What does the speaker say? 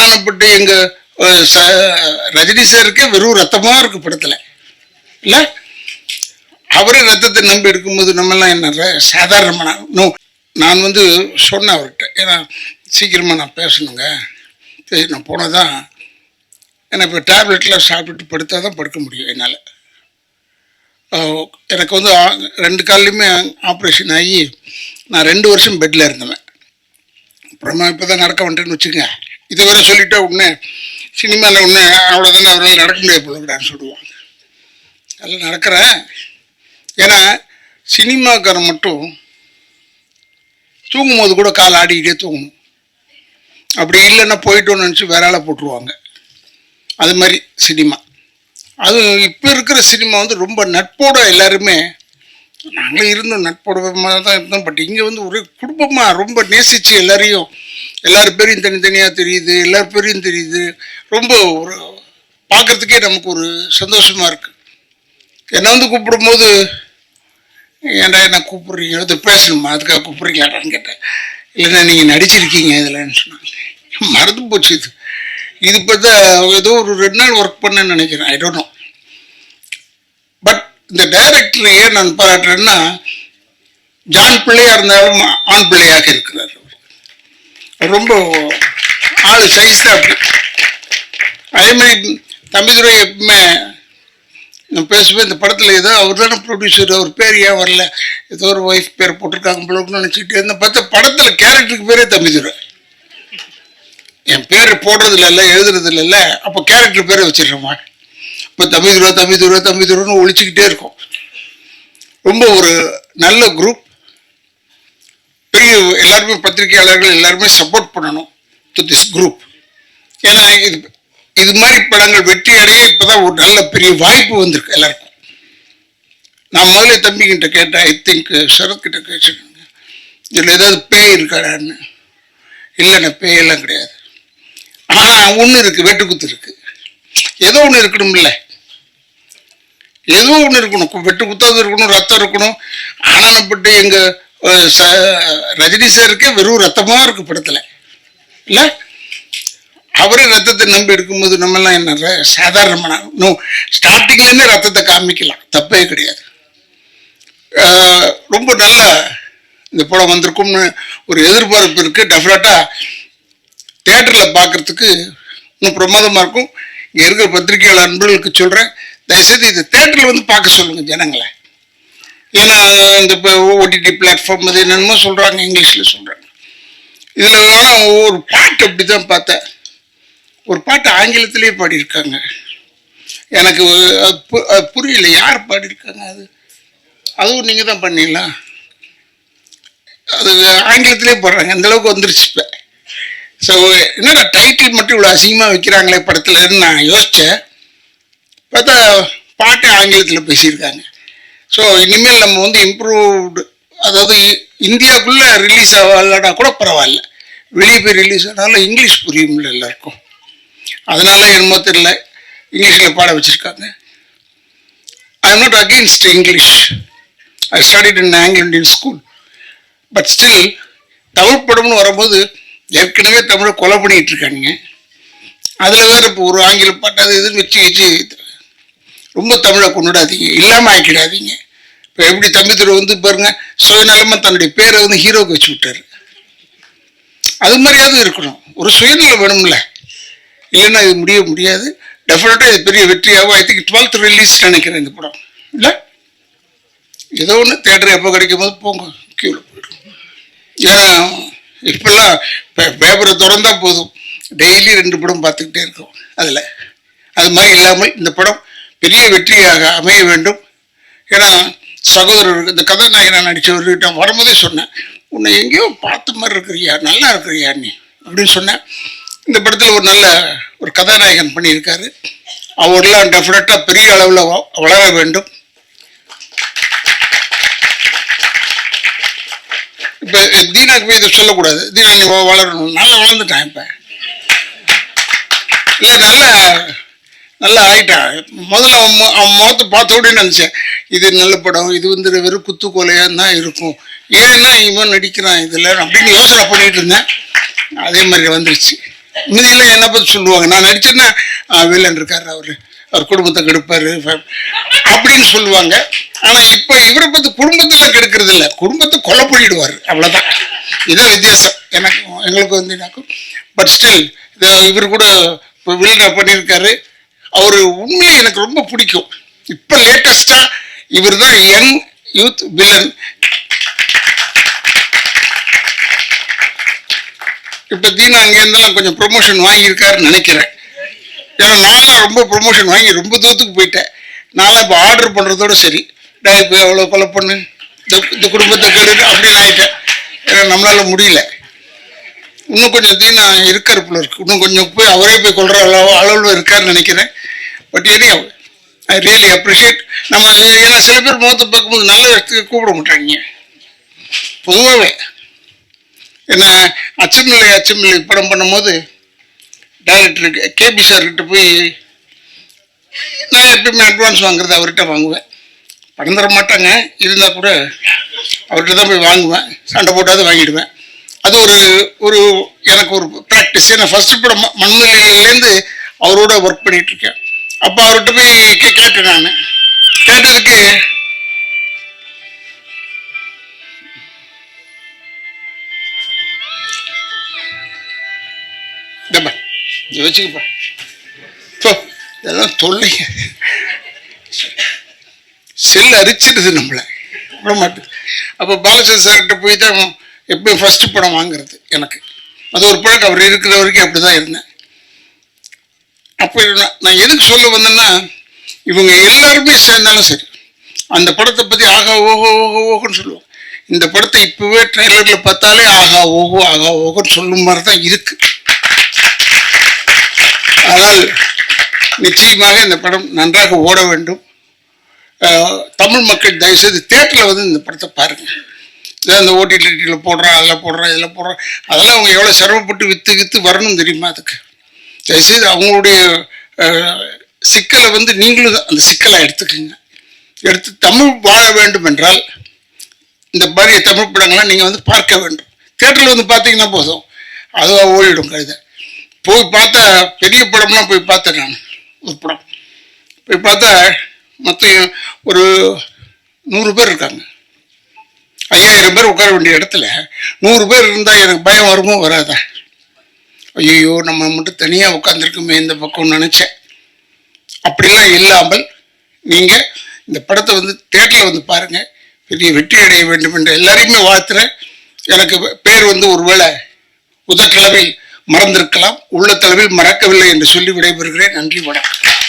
ஆனப்பட்டு எங்க ச- ரஜினி சாருக்கே வெறும் ரத்தமா இருக்கு படத்துல. இல்ல? அவரே ரத்தத்தை நம்பி இருக்கும்போது நம்மெல்லாம் என்ன ர- சாதாரணமான நோ நான் வந்து சொன்னேன் அவர்கிட்ட. ஏன்னா சீக்கிரமா நான் பேசணுங்க. சரி நான் போனதான் ஏன்னா இப்போ டேப்லெட்லாம் சாப்பிட்டு படுத்தா தான் படுக்க முடியும் என்னால். எனக்கு வந்து ரெண்டு கால்லையுமே ஆப்ரேஷன் ஆகி நான் ரெண்டு வருஷம் பெட்டில் இருந்தேன் அப்புறமா இப்போ தான் நடக்க வந்துட்டேன்னு வச்சுக்கோங்க. இதை வேற சொல்லிட்டா உடனே சினிமாவில் உடனே அவ்வளோதானே அவரால் நடக்க முடியாது போலக்கூடாதுன்னு சொல்லுவாங்க. அதில் நடக்கிறேன் ஏன்னா சினிமாக்காரன் மட்டும் தூங்கும்போது கூட கால் ஆடிக்கிட்டே தூங்கணும். அப்படி இல்லைன்னா போயிட்டோன்னு நினச்சி வேற ஆளை போட்டுருவாங்க. அது மாதிரி சினிமா. அது இப்போ இருக்கிற சினிமா வந்து ரொம்ப நட்போட எல்லாருமே நாங்களும் இருந்தோம் நட்போட தான் இருந்தோம். பட் இங்கே வந்து ஒரு குடும்பமாக ரொம்ப நேசித்து எல்லாரையும் எல்லார் பேரையும் தனித்தனியாக தெரியுது எல்லார் பேரையும் தெரியுது. ரொம்ப ஒரு பார்க்குறதுக்கே நமக்கு ஒரு சந்தோஷமாக இருக்குது என்னை வந்து கூப்பிடும்போது ஏன்டா என்ன கூப்பிட்றீங்க? இது பேசணுமா? அதுக்காக கூப்பிடுறீங்களாடான்னு கேட்டேன். இல்லைண்ணா நீங்கள் நடிச்சிருக்கீங்க இதுலன்னு சொன்னாங்க. மறந்து போச்சு இது. இது பார்த்தா ஏதோ ஒரு ரெண்டு நாள் ஒர்க் பண்ணேன்னு நினைக்கிறேன். ஐ டோன்ட் நோ இந்த டைரக்டர் ஏன் நான் பாராட்டுறேன்னா ஜான் பிள்ளையாக இருந்தாலும் ஆண் பிள்ளையாக இருக்கிறார் ரொம்ப ஆள் சைஸ் தான் அப்படி. அதே மாதிரி தம்பிதுரை எப்பவுமே நான் பேசுவேன் இந்த படத்தில் ஏதோ அவர் தானே ப்ரொடியூசர் அவர் பேர் ஏன் வரல? ஏதோ ஒரு ஒய்ஃப் பேர் போட்டிருக்காங்க போலன்னு நினச்சிட்டு இருந்தேன். பார்த்தா படத்தில் கேரக்டருக்கு பேரே தம்பிதுரை என் பேர் போடுறதுல இல்லை எழுதுறதுல இல்லை அப்போ கேரக்டர் பேரை வச்சிடுறேம்மா இப்போ தம்பி துரா தம்பி துரா தம்பி துருன்னு ஒழிச்சுக்கிட்டே இருக்கும். ரொம்ப ஒரு நல்ல குரூப் பெரிய எல்லாருமே பத்திரிகையாளர்கள் எல்லாருமே சப்போர்ட் பண்ணணும் டு திஸ் குரூப் ஏன்னா இது இது மாதிரி படங்கள் வெற்றி அடைய இப்போதான் ஒரு நல்ல பெரிய வாய்ப்பு வந்திருக்கு எல்லாருக்கும். நான் முதல்ல தம்பிக்கிட்ட கேட்டேன் ஐ திங்க் சரத்கிட்ட கேட்டுருக்கேங்க இதில் ஏதாவது பேய் இருக்காடான்னு. இல்லைண்ணே பேயெல்லாம் கிடையாது. ஆனால் ஒன்று இருக்குது வெட்டுக்குத்து இருக்குது ஏதோ ஒன்று இருக்கணும்ல. ஏதோ ஒன்று இருக்கணும். வெட்டு குத்தாவது இருக்கணும் ரத்தம் இருக்கணும். ஆனப்பட்டு எங்க எங்கள் ச- ரஜினி சாருக்கே வெறும் ரத்தமாக இருக்கு படத்தில். இல்லை? அவரே ரத்தத்தை நம்பி இருக்கும்போது நம்மெல்லாம் என்ன ர- சாதாரணமான இன்னும் ஸ்டார்டிங்லேருந்தே ரத்தத்தை காமிக்கலாம். தப்பே கிடையாது. ரொம்ப நல்ல இந்த படம் வந்திருக்கும்னு ஒரு எதிர்பார்ப்பு இருக்குது டெஃபினட்டாக தேட்டரில் பார்க்குறதுக்கு இன்னும் பிரமாதமாக இருக்கும். இங்கே இருக்கிற பத்திரிகையாளர் நண்பர்களுக்கு சொல்கிறேன் தயவுசெய்து இது தேட்டரில் வந்து பார்க்க சொல்லுங்கள் ஜனங்களை. ஏன்னா இந்த இப்போ ஓடிடி பிளாட்ஃபார்ம் அது என்னென்னமோ சொல்கிறாங்க இங்கிலீஷில் சொல்கிறாங்க இதில் ஆனால் ஒரு பாட்டு அப்படி தான் பார்த்தேன். ஒரு பாட்டு ஆங்கிலத்திலே பாடியிருக்காங்க. எனக்கு அது புரியல யார் பாடியிருக்காங்க அது? அதுவும் நீங்கள் தான் பண்ணிடலாம் அது ஆங்கிலத்திலே பாடுறாங்க அந்தளவுக்கு வந்துருச்சு இப்போ. ஸோ என்னடா டைட்டில் மட்டும் இவ்வளோ அசிங்கமாக வைக்கிறாங்களே படத்துலன்னு நான் யோசித்தேன் பார்த்தா பாட்டு ஆங்கிலத்தில் பேசியிருக்காங்க. ஸோ இனிமேல் நம்ம வந்து இம்ப்ரூவ்டு அதாவது இ- இந்தியாவுக்குள்ளே ரிலீஸ் ஆகலனா கூட பரவாயில்ல. வெளியே போய் ரிலீஸ் ஆனாலும் இங்கிலீஷ் புரியும்ல எல்லாருக்கும். அதனால என்னமோ தெரியல. இங்கிலீஷில் பாட வச்சுருக்காங்க. I am not against English I studied in ஆங்கில Indian school but still Tamil படம்னு வரும்போது ஏற்கனவே தமிழை கொலை பண்ணிகிட்டு இருக்காங்க அதில் வேறு இப்போ ஒரு ஆங்கில பாட்டு அது இதுன்னு வச்சு வச்சு ரொம்ப தமிழை கொண்டுடாதீங்க இல்லாமல் ஆக்கிடாதீங்க. இப்போ எப்படி தம்பி திரு வந்து பாருங்க சுயநலமாக தன்னுடைய பேரை வந்து ஹீரோக்கு வச்சு விட்டாரு. அது மாதிரியாவது இருக்கணும். ஒரு சுயநலம் வேணும்ல. இல்லைன்னா இது முடிய முடியாது. டெஃபினட்டாக இது பெரிய வெற்றியாகும். ஐ திங்க் டுவெல்த் ரிலீஸ் நினைக்கிறேன் இந்த படம். இல்லை? ஏதோ ஒன்று தேட்டர் எப்போ கிடைக்கும் போது போங்க கியூவில் போயிடும் ஏன்னா இப்பெல்லாம் பேப்பரை திறந்தா போதும். டெய்லி ரெண்டு படம் பார்த்துக்கிட்டே இருக்கோம். அதில். அது மாதிரி இல்லாமல் இந்த படம் பெரிய வெற்றியாக அமைய வேண்டும். ஏன்னா சகோதரர் இந்த கதாநாயகனை நடித்தவர்கிட்ட வரும்போதே சொன்னேன் உன்னை எங்கேயோ பார்த்த மாதிரி இருக்கிறியா? நல்லா இருக்கிறியா நீ? அப்படின்னு சொன்னேன். இந்த படத்தில் ஒரு நல்ல ஒரு கதாநாயகன் பண்ணியிருக்காரு. அவர்லாம் டெஃபினட்டாக பெரிய அளவில் வளர வேண்டும். இப்போ தீனாக்கு போய் இதை சொல்லக்கூடாது. தீனா நீ வளரணும். நல்லா வளர்ந்துட்டான் இப்போ. இல்லை நல்ல நல்லா ஆயிட்டான் முதல்ல அவன் அவன் முகத்தை பார்த்த உடனே நினச்சேன் இது நல்ல படம் இது வந்து வெறும் குத்து கொலையாக தான் இருக்கும். ஏன்னா இவன் நடிக்கிறான் இதில் அப்படின்னு யோசனை பண்ணிட்டு இருந்தேன். அதே மாதிரி வந்துருச்சு. மீதியில் என்ன பற்றி சொல்லுவாங்க? நான் நடிச்சேன்னா வில்லன் இருக்கார் அவர். அவர் குடும்பத்தை கெடுப்பார். அப்படின்னு சொல்லுவாங்க. ஆனால் இப்போ இவரை பற்றி குடும்பத்தெல்லாம் கெடுக்கிறது இல்லை. குடும்பத்தை கொலை பண்ணிடுவார். அவ்வளோதான் இதான் வித்தியாசம். எனக்கு எங்களுக்கு வந்து எனக்கும் பட் ஸ்டில் இவர் கூட இப்போ வில்லனை பண்ணியிருக்காரு. அவர் உண்மையை எனக்கு ரொம்ப பிடிக்கும். இப்போ லேட்டஸ்டாக இவர் தான் யங் யூத் வில்லன் இப்போ தீனா அங்கேருந்தெல்லாம் கொஞ்சம் ப்ரொமோஷன் வாங்கியிருக்காருன்னு நினைக்கிறேன். ஏன்னா நான்லாம் ரொம்ப ப்ரொமோஷன் வாங்கி ரொம்ப தூரத்துக்கு போயிட்டேன். நான்லாம் இப்போ ஆர்டர் பண்ணுறதோட சரி. டே இப்போ எவ்வளோ கொலை பண்ணு. இந்த குடும்பத்தை கெடு அப்படின்னு ஆகிட்டேன் ஏன்னா நம்மளால முடியல. இன்னும் கொஞ்சம் தீனா இருக்கார் போல இருக்கு. இன்னும் கொஞ்சம் போய் அவரே போய் கொள்ற அளவு அளவில் இருக்காருன்னு நினைக்கிறேன். But anyway I really appreciate நம்ம ஏன்னா சில பேர் முகத்தை பார்க்கும்போது நல்ல இடத்துக்கு கூப்பிட மாட்டாங்க. பொதுவாகவே ஏன்னா அச்சமில்லை அச்சமில்லை படம் பண்ணும்போது டைரக்டருக்கு கேபி சார்கிட்ட போய் நான் எப்பயுமே அட்வான்ஸ் வாங்குறது அவர்கிட்ட வாங்குவேன். படம் தர மாட்டாங்க. இருந்தால் கூட அவர்கிட்ட தான் போய் வாங்குவேன். சண்டை போட்டாவது வாங்கிடுவேன். அது ஒரு ஒரு எனக்கு ஒரு ப்ராக்டிஸ் ஏன்னா ஃபர்ஸ்ட் படம் ம- அவரோட ஒர்க் பண்ணிட்டு இருக்கேன் அப்போ அவர்கிட்ட போய் கேட்டேன் நான். கேட்டதுக்கு இந்தப்பா வச்சுக்கப்பா இதெல்லாம் தொல்லை செல் அரிச்சிடுது நம்மளை. விட மாட்டுது அப்போ பாலச்சந்திர சார்கிட்ட போய் தான் எப்பயும் ஃபஸ்ட்டு படம் வாங்குறது எனக்கு. அது ஒரு பழக்கம். அவர் இருக்கிற வரைக்கும் அப்படி தான் இருந்தேன். அப்போ நான் நான் எதுக்கு சொல்ல வந்தேன்னா இவங்க எல்லாருமே சேர்ந்தாலும் சரி. அந்த படத்தை பற்றி ஆகா ஓஹோ ஓஹோ ஓஹோன்னு சொல்லுவோம் இந்த படத்தை இப்போவே ட்ரெய்லரில் பார்த்தாலே ஆகா ஓஹோ ஆகா ஓஹோன்னு சொல்லும் மாதிரி தான் இருக்கு. ஆனால் நிச்சயமாக இந்த படம் நன்றாக ஓட வேண்டும். தமிழ் மக்கள் தயவுசெய்து தேட்டரில் வந்து இந்த படத்தை பாருங்கள் இல்லை அந்த ஓடிடியில் போடுறான் அதில் போடுறான் இதில் போடுறான் அதெல்லாம் அவங்க எவ்வளோ சிரமப்பட்டு விற்று விற்று வரணும் தெரியுமா அதுக்கு? தயவுசெய்து அவங்களுடைய சிக்கலை வந்து நீங்களும் அந்த சிக்கலை எடுத்துக்கோங்க. எடுத்து தமிழ் வாழ வேண்டும் என்றால் இந்த மாதிரி தமிழ் படங்கள்லாம் நீங்கள் வந்து பார்க்க வேண்டும். தேட்டரில் வந்து பார்த்தீங்கன்னா போதும். அதுவாக ஓடிடும் கழுதை போய் பார்த்தா பெரிய படம்லாம் போய் பார்த்தேன் நான் ஒரு படம். போய் பார்த்தா மொத்தம் ஒரு நூறு பேர் இருக்காங்க. ஐயாயிரம் பேர் உட்கார வேண்டிய இடத்துல நூறு பேர் இருந்தால் எனக்கு பயம் வருமோ? வராதா? ஐயோ நம்ம மட்டும் தனியாக உட்காந்துருக்குமே இந்த பக்கம் நினச்சேன். அப்படிலாம் இல்லாமல் நீங்கள் இந்த படத்தை வந்து தேட்டரில் வந்து பாருங்கள் பெரிய வெற்றி அடைய வேண்டும் என்று எல்லாரையுமே வாழ்த்துறேன். எனக்கு பேர் வந்து ஒருவேளை உதட்டளவில் மறந்திருக்கலாம். உள்ளத்தளவில் மறக்கவில்லை என்று சொல்லி விடைபெறுகிறேன். நன்றி வணக்கம்.